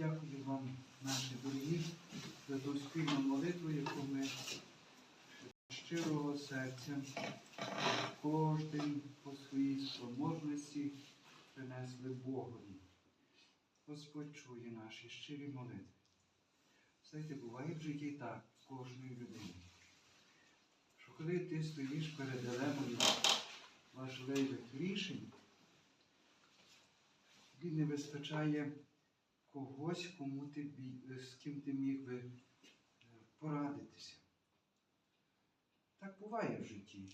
Дякую вам, наші дорогі, за ту спільну молитву, яку ми щирого серця кожен по своїй спроможності принесли Богові. Господь чує наші щирі молитви. Знаєте, буває в житті так кожної людини, що коли ти стоїш перед дилемою важливих рішень, тобі не вистачає когось, кому ти, з ким ти міг би е, порадитися. Так буває в житті.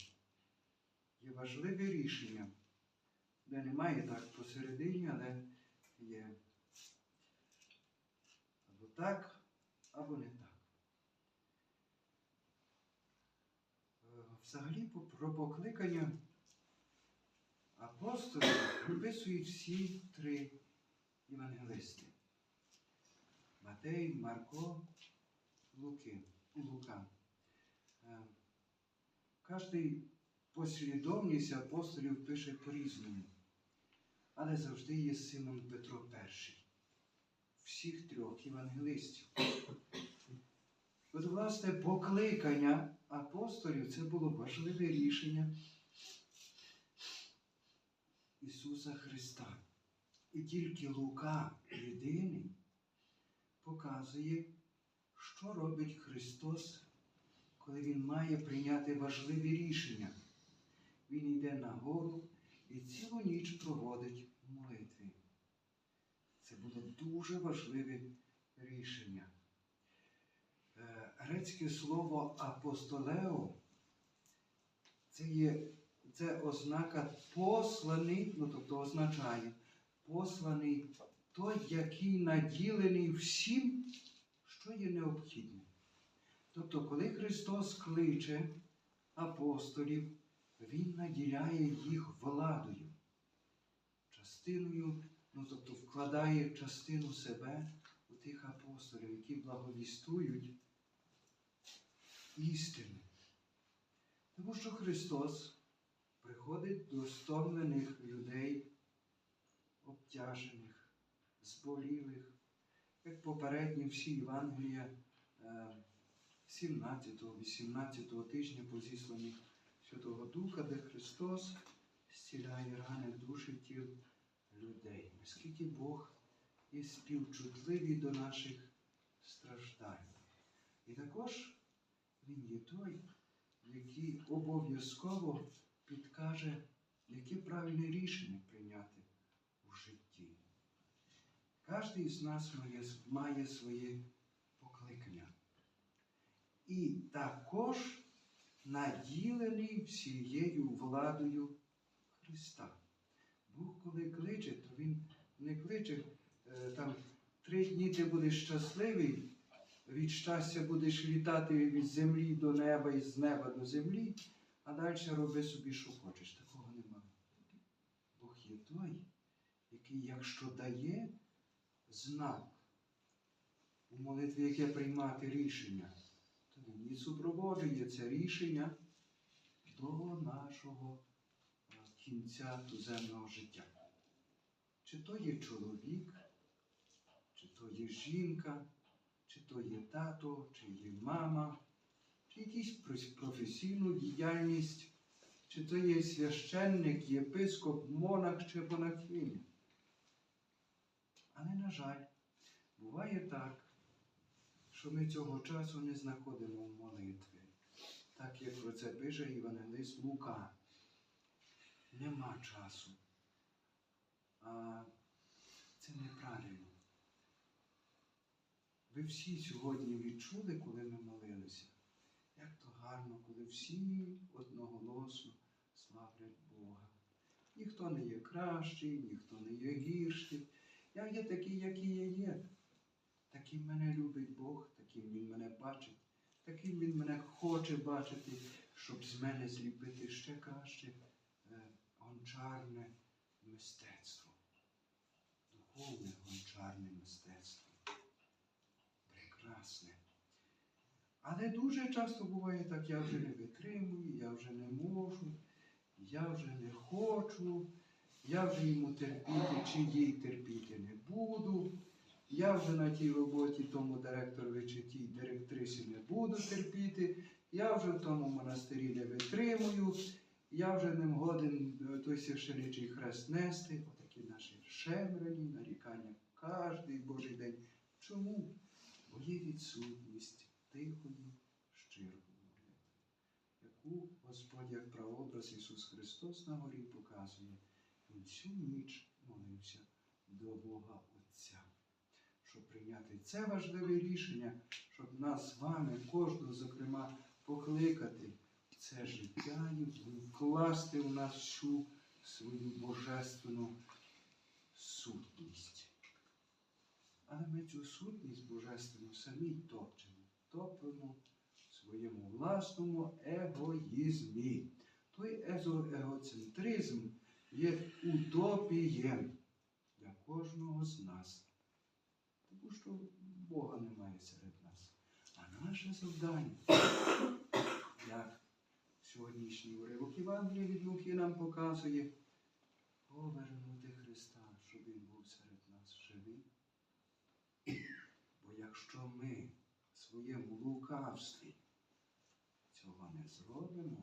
Є важливі рішення, де немає так посередині, але є або так, або не так. Е, Взагалі про покликання апостолів описують всі три євангелисти. Матей, Марко, Луки, Лука. Е, Кожний послідовність апостолів пише по-різному, але завжди є Симон Петро перший. Всіх трьох євангелистів. От, власне, покликання апостолів це було важливе рішення Ісуса Христа. І тільки Лука єдиний показує, що робить Христос, коли Він має прийняти важливі рішення. Він йде на гору і цілу ніч проводить молитві. Це було дуже важливе рішення. Е, Грецьке слово апостолео це є це ознака посланий, ну тобто означає посланий той, який наділений всім, що є необхідним. Тобто, коли Христос кличе апостолів, Він наділяє їх владою, частиною, ну тобто вкладає частину себе у тих апостолів, які благовістують істину. Тому що Христос приходить до стомлених людей, обтяжених, зболілих, як попередні всі Євангелія е, 17-18 тижня по зісланні Святого Духа, де Христос зціляє рани душі тіл людей. Наскільки Бог є співчутливий до наших страждань. І також Він є той, який обов'язково підкаже, яке правильне рішення прийняти у житті. Кожен з нас має, має своє покликання. І також наділений всією владою Христа. Бог, коли кличе, то Він не кличе е, там три дні ти будеш щасливий, від щастя будеш літати від землі до неба і з неба до землі, а далі роби собі, що хочеш. Такого нема. Бог є той, який, якщо дає знак у молитві, яке приймати рішення, то і супроводжує це рішення до нашого е, кінця туземного життя. Чи то є чоловік, чи то є жінка, чи то є тато, чи є мама, чи якісь професійну діяльність, чи то є священник, єпископ, монах чи монахиня. Але, на жаль, буває так, що ми цього часу не знаходимо в молитві. Так як про це пише Євангелист Лука. Нема часу. А це неправильно. Ви всі сьогодні відчули, коли ми молилися, як то гарно, коли всі одноголосно славлять Бога. Ніхто не є кращий, ніхто не є гірший. Я є такий, який я є. Таким мене любить Бог, таким Він мене бачить, таким Він мене хоче бачити, щоб з мене зліпити ще краще е, гончарне мистецтво. Духовне гончарне мистецтво. Прекрасне. Але дуже часто буває так, я вже не витримую, я вже не можу, я вже не хочу, я вже йому терпіти чи їй терпіти не буду. я вже на тій роботі тому директорові чи тій директрисі не буду терпіти, я вже в тому монастирі не витримую, я вже не годен е, той священичий хрест нести. Отакі наші шемрані, нарікання кожний Божий день. Чому? Бо є відсутність тихої, щирої яку Господь як прообраз Ісус Христос на горі показує. Всю ніч молився до Бога Отця. Щоб прийняти це важливе рішення, щоб нас з вами, кожного, зокрема, покликати в це життя і вкласти в нас всю свою божественну сутність. Але ми цю сутність божественну самі топчемо, топимо в своєму власному егоїзмі. Той егоцентризм є утопієм для кожного з нас. Тому що Бога немає серед нас. А наше завдання, як сьогоднішній уривок Євангелія від Луки нам показує, повернути Христа, щоб Він був серед нас живий. Бо якщо ми в своєму лукавстві цього не зробимо,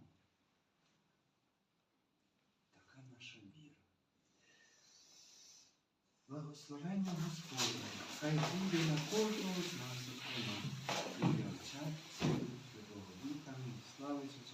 Благословення Господне, хай буде на кожного з нас, зокрема, і вчаться Святого Духа, слава Ісусу